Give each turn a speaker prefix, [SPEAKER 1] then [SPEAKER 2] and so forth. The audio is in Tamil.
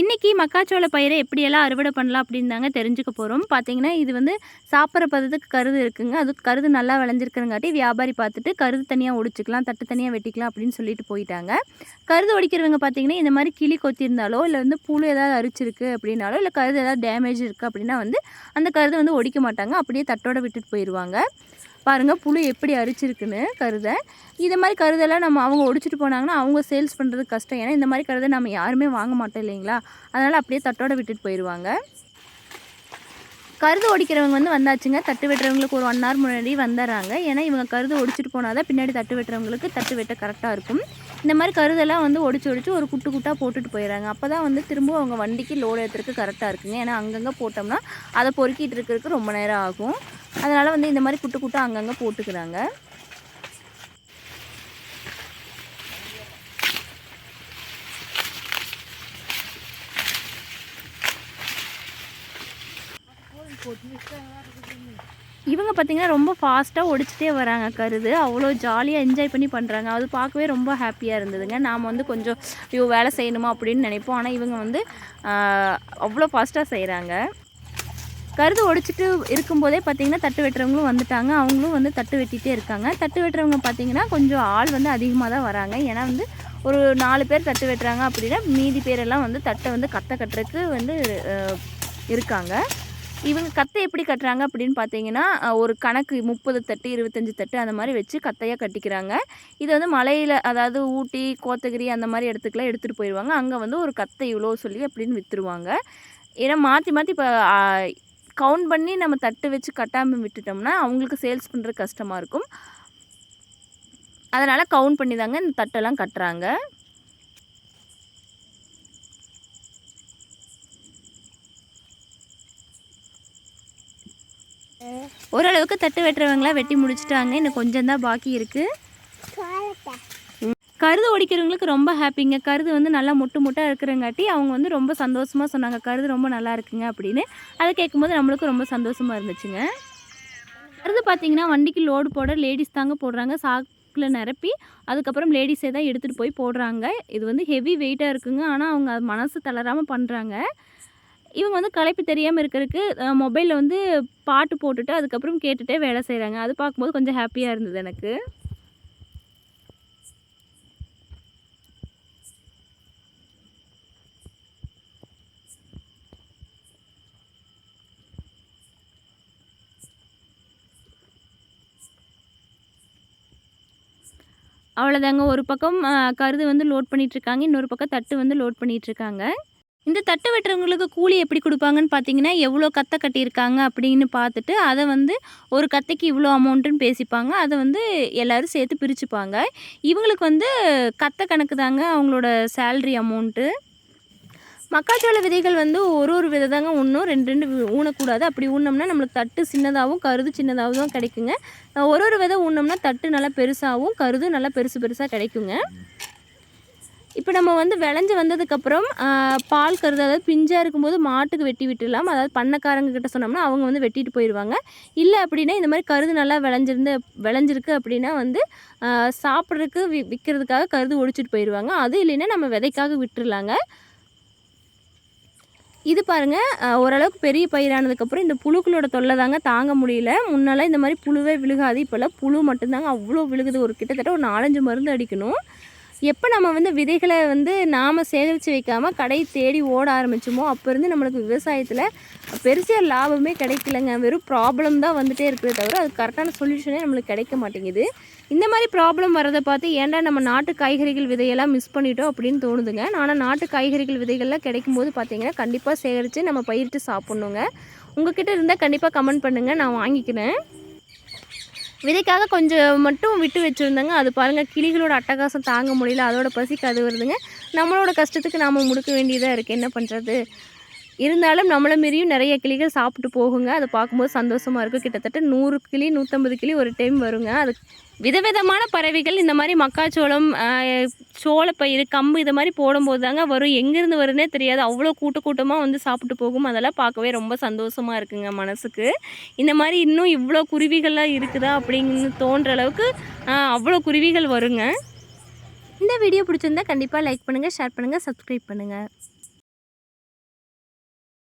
[SPEAKER 1] இன்றைக்கி மக்காச்சோள பயிரை எப்படியெல்லாம் அறுவடை பண்ணலாம் அப்படின்னு தாங்க தெரிஞ்சுக்க போகிறோம் பார்த்தீங்கன்னா இது வந்து சாப்பிட்ற பதத்துக்கு கருது இருக்குங்க. அது கருது நல்லா விளைஞ்சிருக்கிறங்காட்டி வியாபாரி பார்த்துட்டு கருது தனியாக ஒடிச்சிக்கலாம் தட்டு தனியாக வெட்டிக்கலாம் அப்படின்னு சொல்லிட்டு போயிட்டாங்க. கருது ஒடிக்கிறவங்க பார்த்தீங்கன்னா இந்த மாதிரி கிளி கொத்திருந்தாலோ இல்லை வந்து புழு ஏதாவது அரிச்சிருக்கு அப்படின்னாலோ இல்லை கருது ஏதாவது டேமேஜ் இருக்குது அப்படின்னா வந்து அந்த கருதை வந்து ஒடிக்க மாட்டாங்க. அப்படியே தட்டோட விட்டுட்டு போயிடுவாங்க பாருங்கள் புழு எப்படி அரிச்சிருக்குன்னு கருதை. இது மாதிரி கருதெல்லாம் நம்ம அவங்க ஒடிச்சிட்டு போனாங்கன்னா அவங்க சேல்ஸ் பண்ணுறது கஷ்டம். ஏன்னா இந்த மாதிரி கருதை நம்ம யாருமே வாங்க மாட்டோம் இல்லைங்களா? அதனால் அப்படியே தட்டோட விட்டுட்டு போயிடுவாங்க கருது ஒடிக்கிறவங்க வந்து வந்தாச்சுங்க. தட்டு வெட்டுறவங்களுக்கு ஒரு ஒன் ஹவர் முன்னாடி வந்துடுறாங்க. ஏன்னா இவங்க கருது ஒடிச்சிட்டு போனால் தான் பின்னாடி தட்டு வெட்டுறவங்களுக்கு தட்டு வெட்ட கரெக்டாக இருக்கும். இந்த மாதிரி கருதெல்லாம் வந்து ஒடிச்சு ஒடிச்சு ஒரு குட்டு குட்டாக போட்டுட்டு போயிடுறாங்க. அப்போ தான் வந்து திரும்பவும் அவங்க வண்டிக்கு லோடு ஏற்றுறதுக்கு கரெக்டாக இருக்குங்க. ஏன்னா அங்கங்கே போட்டோம்னா அதை பொறுக்கிட்டு இருக்கிறதுக்கு ரொம்ப நேரம் ஆகும். அதனால் வந்து இந்த மாதிரி குட்டு குட்டாக அங்கங்கே போட்டுக்கிறாங்க. இவங்க பார்த்தீங்கன்னா ரொம்ப ஃபாஸ்ட்டாக ஒடிச்சிட்டே வராங்க கருது. அவ்வளோ ஜாலியாக என்ஜாய் பண்ணி பண்ணுறாங்க அது பார்க்கவே ரொம்ப ஹாப்பியாக இருந்ததுங்க. நாம் வந்து கொஞ்சம் ஐயோ வேலை செய்யணுமா? அப்படின்னு நினைப்போம். ஆனால் இவங்க வந்து அவ்வளோ ஃபாஸ்ட்டாக செய்கிறாங்க கருது ஒடிச்சிட்டு இருக்கும்போதே பார்த்தீங்கன்னா தட்டு வெட்டுறவங்களும் வந்துட்டாங்க. அவங்களும் வந்து தட்டு வெட்டிகிட்டே இருக்காங்க. தட்டு வெட்டுறவங்க பார்த்தீங்கன்னா கொஞ்சம் ஆள் வந்து அதிகமாக தான் வராங்க. ஏன்னா வந்து ஒரு நாலு பேர் தட்டு வெட்டுறாங்க அப்படின்னா மீதி பேரெல்லாம் வந்து தட்டை வந்து கத்தை கட்டுறதுக்கு வந்து இருக்காங்க. இவங்க கத்தை எப்படி கட்டுறாங்க அப்படின்னு பார்த்தீங்கன்னா ஒரு கணக்கு முப்பது தட்டு இருபத்தஞ்சி தட்டு அந்த மாதிரி வச்சு கத்தையாக கட்டிக்கிறாங்க. இது வந்து மலையில் அதாவது ஊட்டி கோத்தகிரி அந்த மாதிரி இடத்துக்குலாம் எடுத்துகிட்டு போயிடுவாங்க அங்கே வந்து ஒரு கத்தை இவ்வளோ சொல்லி அப்படின்னு விற்றுருவாங்க ஏன்னா மாற்றி மாற்றி இப்போ கவுண்ட் பண்ணி நம்ம தட்டு வச்சு கட்டாமல் விட்டுட்டோம்னா அவங்களுக்கு சேல்ஸ் பண்ணுறது கஷ்டமாக இருக்கும். அதனால் கவுண்ட் பண்ணி தாங்க இந்த தட்டெல்லாம் கட்டுறாங்க. ஓரளவுக்கு தட்டு வெட்டுறவங்களாம் வெட்டி முடிச்சிட்டாங்க. இன்னும் கொஞ்சம் தான் பாக்கி இருக்குது கருது ஒடிக்கிறவங்களுக்கு ரொம்ப ஹாப்பிங்க. கருது வந்து நல்லா முட்டு முட்டாக இருக்கிறங்காட்டி அவங்க வந்து ரொம்ப சந்தோஷமாக சொன்னாங்க. கருது ரொம்ப நல்லா இருக்குங்க அப்படின்னு. அதை கேட்கும்போது நம்மளுக்கும் ரொம்ப சந்தோஷமாக இருந்துச்சுங்க. கருது பார்த்தீங்கன்னா வண்டிக்கு லோடு போட லேடிஸ் தாங்க போடுறாங்க. சாக்கில் நிரப்பி அதுக்கப்புறம் லேடிஸே தான் எடுத்துகிட்டு போய் போடுறாங்க. இது வந்து ஹெவி வெயிட்டாக இருக்குங்க. ஆனால் அவங்க அது மனசு தளராமல் பண்ணுறாங்க இவங்க வந்து களைப்பு தெரியாமல் இருக்கிறதுக்கு மொபைலில் வந்து பாட்டு போட்டுட்டு அதுக்கப்புறம் கேட்டுகிட்டே வேலை செய்கிறாங்க அது பார்க்கும்போது கொஞ்சம் ஹாப்பியாக இருந்தது எனக்கு. அவ்வளோதாங்க ஒரு பக்கம் கருது வந்து லோட் பண்ணிகிட்ருக்காங்க இன்னொரு பக்கம் தட்டு வந்து லோட் பண்ணிகிட்ருக்காங்க இந்த தட்டு வெட்டுறவங்களுக்கு கூலி எப்படி கொடுப்பாங்கன்னு பார்த்தீங்கன்னா எவ்வளோ கத்தை கட்டியிருக்காங்க அப்படின்னு பார்த்துட்டு அதை வந்து ஒரு கத்தைக்கு இவ்வளோ அமௌண்ட்டுன்னு பேசிப்பாங்க. அதை வந்து எல்லோரும் சேர்த்து பிரிச்சுப்பாங்க. இவங்களுக்கு வந்து கத்தை கணக்கு தாங்க அவங்களோட சேல்ரி அமௌண்ட்டு மக்காச்சோள விதைகள் வந்து ஒரு ஒரு விதை தாங்க ஊணும் ரெண்டு ரெண்டு ஊனக்கூடாது. அப்படி ஊனோம்னா நம்மளுக்கு தட்டு சின்னதாகவும் கருது சின்னதாகவும் தான் கிடைக்குங்க ஒரு ஒரு விதை ஊனோம்னா தட்டு நல்லா பெருசாகவும் கருது நல்லா பெருசு பெருசாக கிடைக்குங்க. இப்போ நம்ம வந்து விளைஞ்சு வந்ததுக்கப்புறம் பால் கருது அதாவது பிஞ்சாக இருக்கும்போது மாட்டுக்கு வெட்டி விட்டுடலாம். அதாவது பண்ணக்காரங்க கிட்ட சொன்னோம்னா அவங்க வந்து வெட்டிட்டு போயிடுவாங்க இல்லை அப்படின்னா இந்த மாதிரி கருது நல்லா விளைஞ்சிருந்து விளைஞ்சிருக்கு அப்படின்னா வந்து சாப்பிட்றதுக்கு வி விற்கிறதுக்காக கருது ஒடிச்சிட்டு போயிடுவாங்க அது இல்லைன்னா நம்ம விதைக்காக விட்டுருலாங்க இது பாருங்கள் ஓரளவுக்கு பெரிய பயிரானதுக்கப்புறம் இந்த புழுக்களோட தொல்லை தாங்க தாங்க முடியல. முன்னெல்லாம் இந்த மாதிரி புழுவே விழுகாது இப்போல்லாம் புழு மட்டும்தாங்க அவ்வளோ விழுகுது. ஒரு கிட்டத்தட்ட ஒரு நாலஞ்சு மருந்து அடிக்கணும். எப்போ நம்ம வந்து விதைகளை வந்து நாம் சேகரித்து வைக்காமல் கடை தேடி ஓட ஆரம்பிச்சோமோ அப்போ இருந்து நம்மளுக்கு விவசாயத்தில் பெருசாக லாபமே கிடைக்கலங்க. வெறும் ப்ராப்ளம் தான் வந்துகிட்டே இருக்கிறத தவிர அது கரெக்டான சொல்யூஷனே நம்மளுக்கு கிடைக்க மாட்டேங்குது. இந்த மாதிரி ப்ராப்ளம் வரதை பார்த்து ஏன்டா நம்ம நாட்டு காய்கறிகள் விதையெல்லாம் மிஸ் பண்ணிட்டோம் அப்படின்னு தோணுதுங்க. ஆனால் நாட்டு காய்கறிகள் விதைகள்லாம் கிடைக்கும்போது பார்த்தீங்கன்னா கண்டிப்பாக சேகரித்து நம்ம பயிரிட்டு சாப்பிட்ணுங்க. உங்ககிட்ட இருந்தால் கண்டிப்பாக கமெண்ட் பண்ணுங்கள் நான் வாங்கிக்கிறேன். விதைக்காக கொஞ்சம் மட்டும் விட்டு வச்சுருந்தாங்க. அது பாருங்கள் கிளிகளோட அட்டகாசம் தாங்க முடியல. அதோட பசிக்கு அது வருதுங்க. நம்மளோட கஷ்டத்துக்கு நாம் முடுக்க வேண்டியதாக இருக்குது என்ன பண்ணுறது இருந்தாலும் நம்மளை மீறியும் நிறைய கிளிகள் சாப்பிட்டு போகுங்க. அதை பார்க்கும்போது சந்தோஷமாக இருக்கும் கிட்டத்தட்ட நூறு கிளி நூற்றம்பது கிளி ஒரு டைம் வருங்க. அது விதவிதமான பறவைகள். இந்த மாதிரி மக்காச்சோளம் ஆஹ், சோளப்பயிறு கம்பு இது மாதிரி போடும்போது தாங்க வரும். எங்கேருந்து வருன்னே தெரியாது. அவ்வளோ கூட்ட கூட்டமாக வந்து சாப்பிட்டு போகும். அதெல்லாம் பார்க்கவே ரொம்ப சந்தோஷமாக இருக்குங்க மனசுக்கு. இந்த மாதிரி இன்னும் இவ்வளோ குருவிகள்லாம் இருக்குதா அப்படின்னு தோன்ற அளவுக்கு அவ்வளோ குருவிகள் வருங்க. இந்த வீடியோ பிடிச்சிருந்தா கண்டிப்பாக லைக் பண்ணுங்கள் ஷேர் பண்ணுங்கள் சப்ஸ்கிரைப் பண்ணுங்கள்